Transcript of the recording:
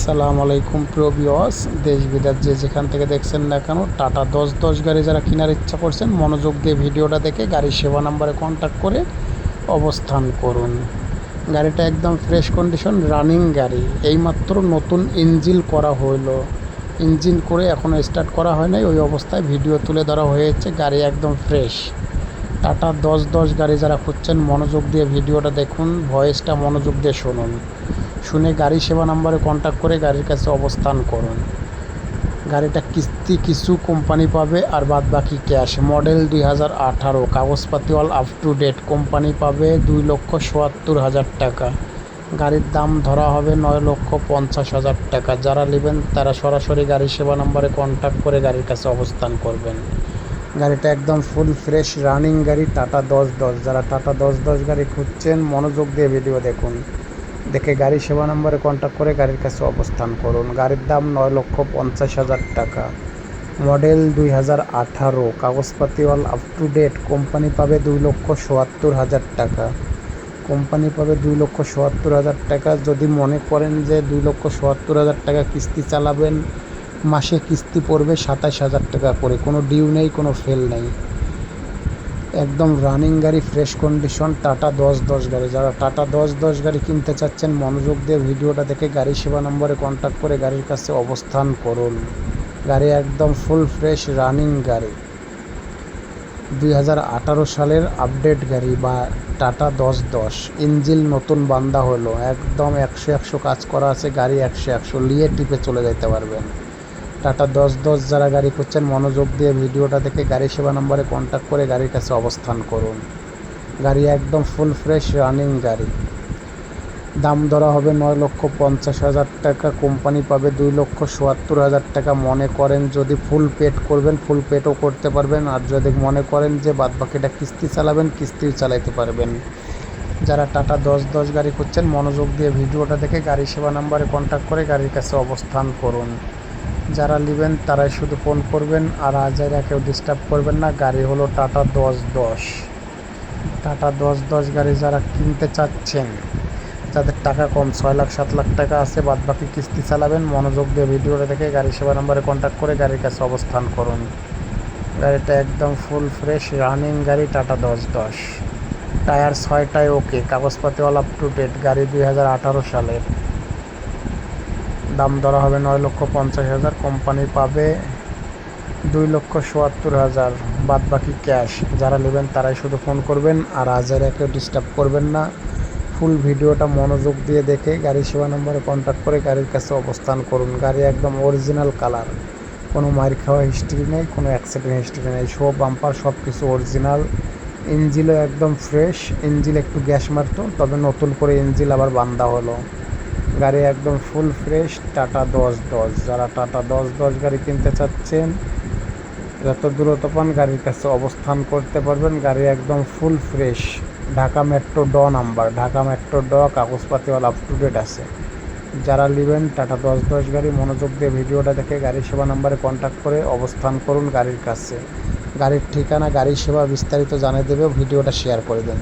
আসসালামু আলাইকুম প্রবিয়স দেশ বিদেশ যে যেখান থেকে দেখছেন না কেন, টাটা দশ দশ গাড়ি যারা কেনার ইচ্ছা করছেন, মনোযোগ দিয়ে ভিডিওটা দেখে গাড়ির সেবা নাম্বারে কন্ট্যাক্ট করে অবস্থান করুন। গাড়িটা একদম ফ্রেশ কন্ডিশন রানিং গাড়ি। এইমাত্র নতুন ইঞ্জিন করা হইল। ইঞ্জিন করে এখনও স্টার্ট করা হয় নাই, ওই অবস্থায় ভিডিও তুলে ধরা হয়েছে, গাড়ি একদম ফ্রেশ টাটা দশ দশ গাড়ি যারা খুঁজছেন, মনোযোগ দিয়ে ভিডিওটা দেখুন ভয়েসটা মনোযোগ দিয়ে শুনুন। শুনে গাড়ি সেবা নাম্বারে কন্ট্যাক্ট করে গাড়ির কাছে অবস্থান করুন। গাড়িটা কিস্তি কিছু কোম্পানি পাবে আর বাদ বাকি ক্যাশ মডেল দুই হাজার আঠারো, কাগজপাতি all up to date company পাবে দুই লক্ষ সোয়াত্তর হাজার টাকা। গাড়ির দাম ধরা হবে নয় লক্ষ পঞ্চাশ হাজার টাকা। যারা নেবেন তারা সরাসরি গাড়ি সেবা নাম্বারে কন্ট্যাক্ট করে গাড়ির কাছে অবস্থান করবেন। গাড়িটা একদম ফুল ফ্রেশ রানিং গাড়ি টাটা দশ দশ। যারা টাটা দশ দশ গাড়ি খুঁজছেন, মনোযোগ দিয়ে ভিডিও দেখুন। দেখে গাড়ি সেবা নম্বরে কন্ট্যাক্ট করে গাড়ির কাছে অবস্থান করুন। গাড়ির দাম নয় লক্ষ পঞ্চাশ হাজার টাকা। মডেল দুই হাজার আঠারো। কাগজপাতি all up to date company পাবে দুই লক্ষ সোয়াত্তর হাজার টাকা। কোম্পানি পাবে দুই লক্ষ সোয়াত্তর হাজার টাকা। যদি মনে করেন যে দুই লক্ষ সোয়াত্তর হাজার টাকা কিস্তি চালাবেন, মাসে কিস্তি পড়বে সাতাশ হাজার টাকা করে। কোনো ডিউ নেই, কোনো ফেল নেই। একদম রানিং গাড়ি ফ্রেশ কন্ডিশন টাটা দশ দশ গাড়ি। যারা টাটা দশ দশ গাড়ি কিনতে চাচ্ছেন, মনোযোগ দিয়ে ভিডিওটা দেখে গাড়ি সেবা নম্বরে কন্ট্যাক্ট করে গাড়ির কাছে অবস্থান করুন। গাড়ি একদম ফুল ফ্রেশ রানিং গাড়ি। দুই হাজার আঠারো সালের আপডেট গাড়ি বা টাটা দশ দশ। ইঞ্জিল নতুন বান্দা হলো। একদম একশো একশো কাজ করা আছে, গাড়ি একশো একশো। লিয়ে টিপে চলে যেতে পারবেন। টাটা দশ দশ যারা গাড়ি করছেন মনোযোগ দিয়ে ভিডিওটা দেখে গাড়ি সেবা নম্বরে কন্ট্যাক্ট করে গাড়ির কাছে অবস্থান করুন। গাড়ি একদম ফুল ফ্রেশ রানিং গাড়ি। দাম ধরা হবে নয় লক্ষ পঞ্চাশ হাজার টাকা কোম্পানি পাবে দুই লক্ষ সোয়াত্তর হাজার টাকা। মনে করেন যদি ফুল পেড করবেন ফুল পেডও করতে পারবেন। আর যদি মনে করেন যে বাদ বাকিটা কিস্তি চালাবেন, কিস্তিও চালাইতে পারবেন। যারা টাটা দশ দশ গাড়ি করছেন মনোযোগ দিয়ে ভিডিওটা দেখে গাড়ি সেবা নাম্বারে কন্ট্যাক্ট করে গাড়ির কাছে অবস্থান করুন। যারা নেবেন তারাই শুধু ফোন করবেন আর আজাইরা কেউ ডিস্টার্ব করবেন না, গাড়ি হলো টাটা দশ দশ। টাটা দশ দশ গাড়ি যারা কিনতে চাচ্ছেন, যাদের টাকা কম, ছয় লাখ, সাত লাখ টাকা আছে বাদ বাকি কিস্তি চালাবেন, মনোযোগ দিয়ে ভিডিওটা দেখে গাড়ি সেবা নম্বরে কন্ট্যাক্ট করে গাড়ির কাছে অবস্থান করুন। গাড়িটা একদম ফুল ফ্রেশ রানিং গাড়ি, টাটা দশ দশ। টায়ার ছয়টায় ওকে কাগজপাতি অল আপ টু ডেট গাড়ি দুই হাজার আঠারো সালের। দাম ধরা হবে নয় লক্ষ পঞ্চাশ হাজার। কোম্পানি পাবে দুই লক্ষ সোয়াত্তর হাজার। বাদ বাকি ক্যাশ যারা নেবেন তারাই শুধু ফোন করবেন আর হাজার একে ডিস্টার্ব করবেন না। ফুল ভিডিওটা মনোযোগ দিয়ে দেখে গাড়ি সেবা নম্বরে কন্ট্যাক্ট করে গাড়ির কাছে অবস্থান করুন। গাড়ি একদম অরিজিনাল কালার কোনো মার খাওয়া হিস্ট্রি নেই, কোনো অ্যাক্সিডেন্ট হিস্ট্রি নেই। সব বাম্পার সব কিছু অরিজিনাল ইঞ্জিলও একদম ফ্রেশ ইঞ্জিল একটু গ্যাস মারতো, তবে নতুন করে ইঞ্জিল আবার বান্দা হলো। গাড়ি একদম ফুল ফ্রেশ টাটা দশ দশ। যারা টাটা দশ দশ গাড়ি কিনতে চাচ্ছেন, যত দূরত্ব পান গাড়ির কাছে অবস্থান করতে পারবেন। গাড়ি একদম ফুল ফ্রেশ ঢাকা মেট্রো ড নাম্বার ঢাকা মেট্রো ড কাগজপাতি অল আপ টু ডেট আছে। যারা নেবেন টাটা দশ দশ গাড়ি, মনোযোগ দিয়ে ভিডিওটা দেখে গাড়ি সেবা নাম্বারে কন্ট্যাক্ট করে অবস্থান করুন গাড়ির কাছে। গাড়ির ঠিকানা গাড়ি সেবা বিস্তারিত জানিয়ে দেবে, ভিডিওটা শেয়ার করে দেন